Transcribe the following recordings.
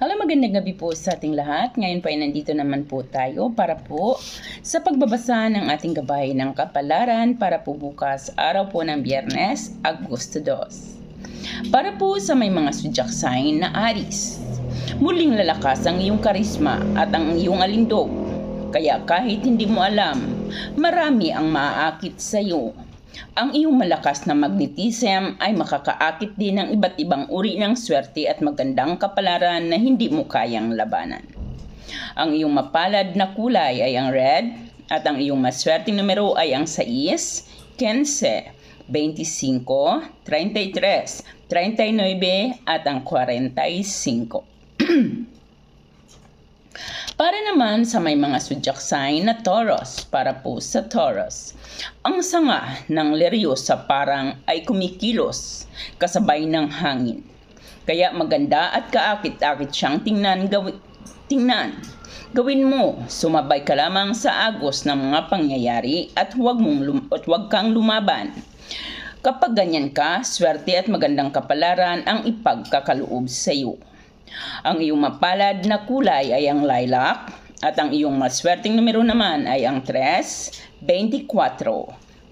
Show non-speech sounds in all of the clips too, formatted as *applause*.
Hello, magandang gabi po sa ating lahat. Ngayon po ay nandito naman po tayo para po sa pagbabasa ng ating gabay ng kapalaran para po bukas araw po ng biyernes, Agosto 2. Para po sa may mga zodiac sign na Aris. Muling lalakas ang iyong karisma at ang iyong alindog. Kaya kahit hindi mo alam, marami ang maaakit sa iyo. Ang iyong malakas na magnetism ay makakaakit din ng iba't ibang uri ng swerte at magandang kapalaran na hindi mo kayang labanan. Ang iyong mapalad na kulay ay ang red at ang iyong maswerteng numero ay ang 6, 15, 25, 33, 39 at ang 45. *clears throat* Para naman sa may mga zodiac sign na Taurus, para po sa Taurus. Ang sanga ng Leryosa parang ay kumikilos kasabay ng hangin. Kaya maganda at kaakit-akit siyang tingnan, gawi, tingnan. Gawin mo, sumabay ka lamang sa agos ng mga pangyayari at huwag, mong lum- at huwag kang lumaban. Kapag ganyan ka, swerte at magandang kapalaran ang ipagkakaloob sa iyo. Ang iyong mapalad na kulay ay ang lilac at ang iyong maswerteng numero naman ay ang 3, 24,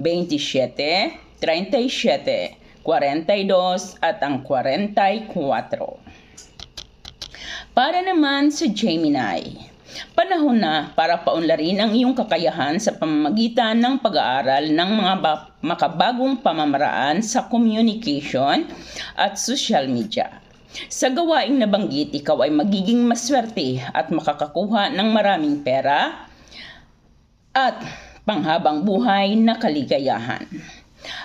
27, 37, 42 at ang 44. Para naman sa Gemini, panahon na para paunlarin ang iyong kakayahan sa pamamagitan ng pag-aaral ng mga ba- makabagong pamamaraan sa communication at social media. Sa gawaing nabanggit, ikaw ay magiging maswerte at makakakuha ng maraming pera at panghabang buhay na kaligayahan.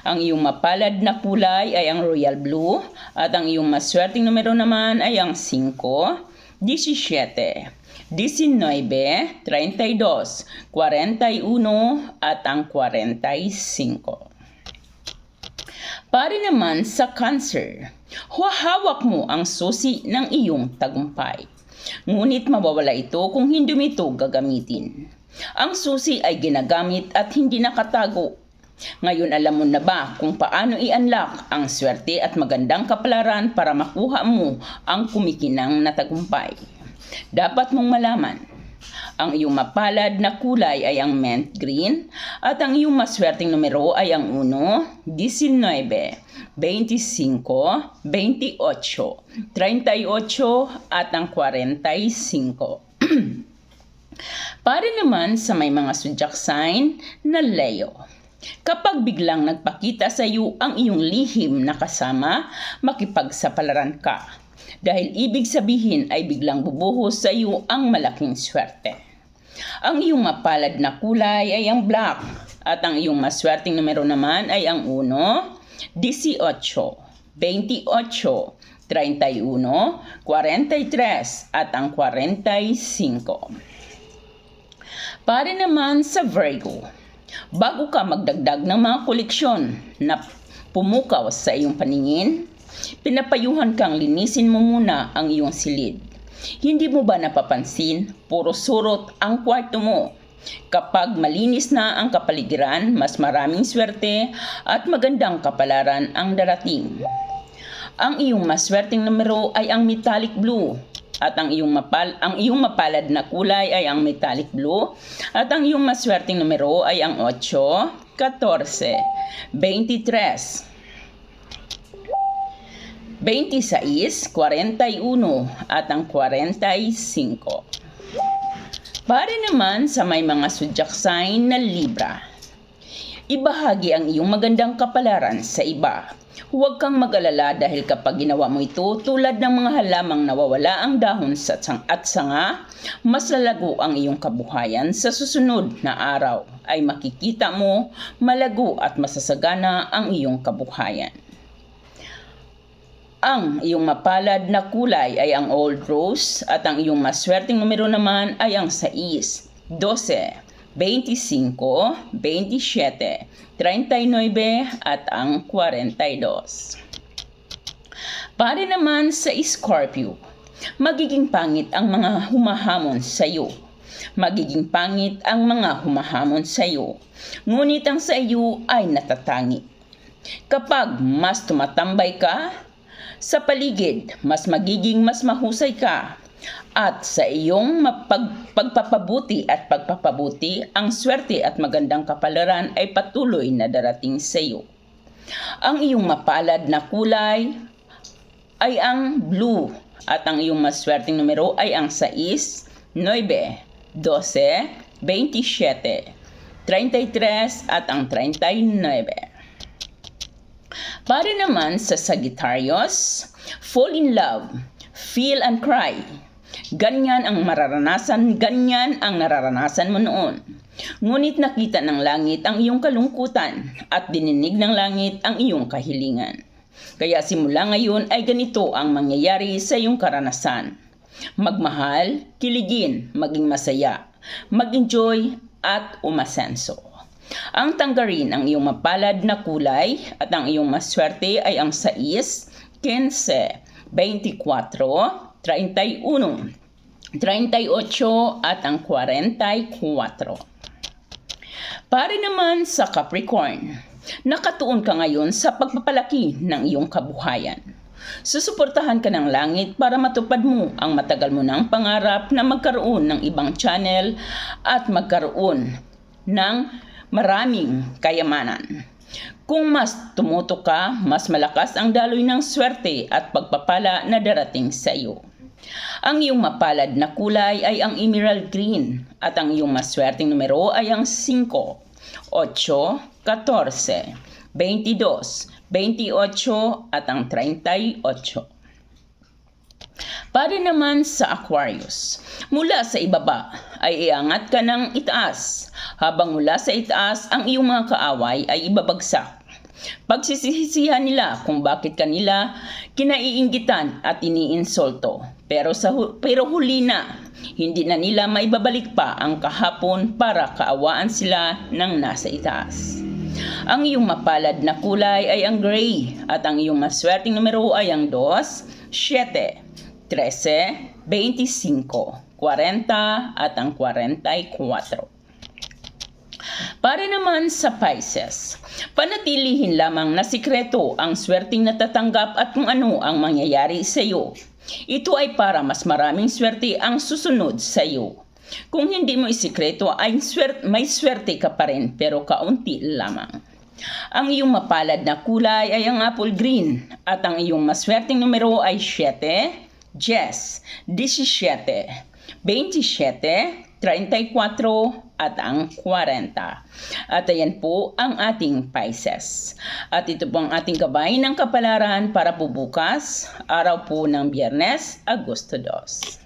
Ang iyong mapalad na kulay ay ang royal blue at ang iyong maswerteng numero naman ay ang 5, 17, 19, 32, 41 at ang 45. Pare naman sa cancer, huwahawak mo ang susi ng iyong tagumpay. Ngunit mawawala ito kung hindi mo ito gagamitin. Ang susi ay ginagamit at hindi nakatago. Ngayon alam mo na ba kung paano i-unlock ang swerte at magandang kapalaran para makuha mo ang kumikinang na tagumpay? Dapat mong malaman ang iyong mapalad na kulay ay ang mint green at ang iyong maswerteng numero ay ang 1, 19, 25, 28, 38 at ang 45. *clears throat* Para naman sa may mga zodiac sign na Leo. Kapag biglang nagpakita sa iyo ang iyong lihim na kasama, makipagsapalaran ka dahil ibig sabihin ay biglang bubuhos sa iyo ang malaking swerte. Ang iyong mapalad na kulay ay ang black at ang iyong maswerteng numero naman ay ang 1, 18, 28, 31, 43 at ang 45. Para naman sa Virgo, bago ka magdagdag ng mga koleksyon na pumukaw sa iyong paningin, pinapayuhan kang linisin mo muna ang iyong silid. Hindi mo ba napapansin, puro surot ang kwarto mo? Kapag malinis na ang kapaligiran, mas maraming swerte at magandang kapalaran ang darating. Ang iyong maswerteng numero ay ang metallic blue at ang iyong mapal ang iyong mapalad na kulay ay ang metallic blue at ang iyong maswerteng numero ay ang 8, 14, 23, 26, 41 at ang 45. Pare naman sa may mga zodiac sign na Libra. Ibahagi ang iyong magandang kapalaran sa iba. Huwag kang mag-alala dahil kapag ginawa mo ito tulad ng mga halamang nawawala ang dahon sa tsang at sanga, mas lalago ang iyong kabuhayan sa susunod na araw ay makikita mo malago at masasagana ang iyong kabuhayan. Ang iyong mapalad na kulay ay ang old rose at ang iyong maswerteng numero naman ay ang 6, 12, 25, 27, 39 at ang 42. Pare naman sa Scorpio, magiging pangit ang mga humahamon sa iyo. Magiging pangit ang mga humahamon sa iyo. Ngunit ang sa iyo ay natatangi. Kapag mas tumatambay ka, sa paligid, mas magiging mas mahusay ka. At sa iyong mapag- pagpapabuti at pagpapabuti, ang swerte at magandang kapalaran ay patuloy na darating sa iyo. Ang iyong mapalad na kulay ay ang blue at ang iyong maswerteng numero ay ang 6, 9, 12, 27, 33 at ang 39. Para naman sa Sagittarius, fall in love, feel and cry. Ganyan ang mararanasan, ganyan ang nararanasan mo noon. Ngunit nakita ng langit ang iyong kalungkutan at dininig ng langit ang iyong kahilingan. Kaya simula ngayon ay ganito ang mangyayari sa iyong karanasan. Magmahal, kiligin, maging masaya, mag-enjoy at umasenso. Ang tanggarin ang iyong mapalad na kulay at ang iyong maswerte ay ang 6, 15, 24, 31, 38 at ang 44. Para naman sa Capricorn, nakatuon ka ngayon sa pagpapalaki ng iyong kabuhayan. Susuportahan ka ng langit para matupad mo ang matagal mo ng pangarap na magkaroon ng ibang channel at magkaroon ng maraming kayamanan. Kung mas tumuto ka, mas malakas ang daloy ng swerte at pagpapala na darating sa iyo. Ang iyong mapalad na kulay ay ang emerald green at ang iyong maswerteng numero ay ang 5, 8, 14, 22, 28 at ang 38. Para naman sa Aquarius, mula sa ibaba ay iangat ka ng itaas, habang mula sa itaas ang iyong mga kaaway ay ibabagsak. Pagsisisihan nila kung bakit kanila kinaiinggitan at iniinsulto. Pero, sa, pero huli na, hindi na nila maibabalik pa ang kahapon para kaawaan sila ng nasa itaas. Ang iyong mapalad na kulay ay ang gray at ang iyong maswerteng numero ay ang 2, 7, 13, 25, 40 at ang 44. Para naman sa Pisces, panatilihin lamang na sikreto ang swerteng natatanggap at kung ano ang mangyayari sa iyo. Ito ay para mas maraming swerte ang susunod sa iyo. Kung hindi mo isikreto ay swerte, may swerte ka pa rin pero kaunti lamang. Ang iyong mapalad na kulay ay ang apple green at ang iyong maswerteng numero ay 7, 10, 17, 27, 34 at ang 40. At ayan po ang ating Pisces. At ito po ang ating gabay ng kapalaran para po bukas, araw po ng Biyernes, Agosto 2.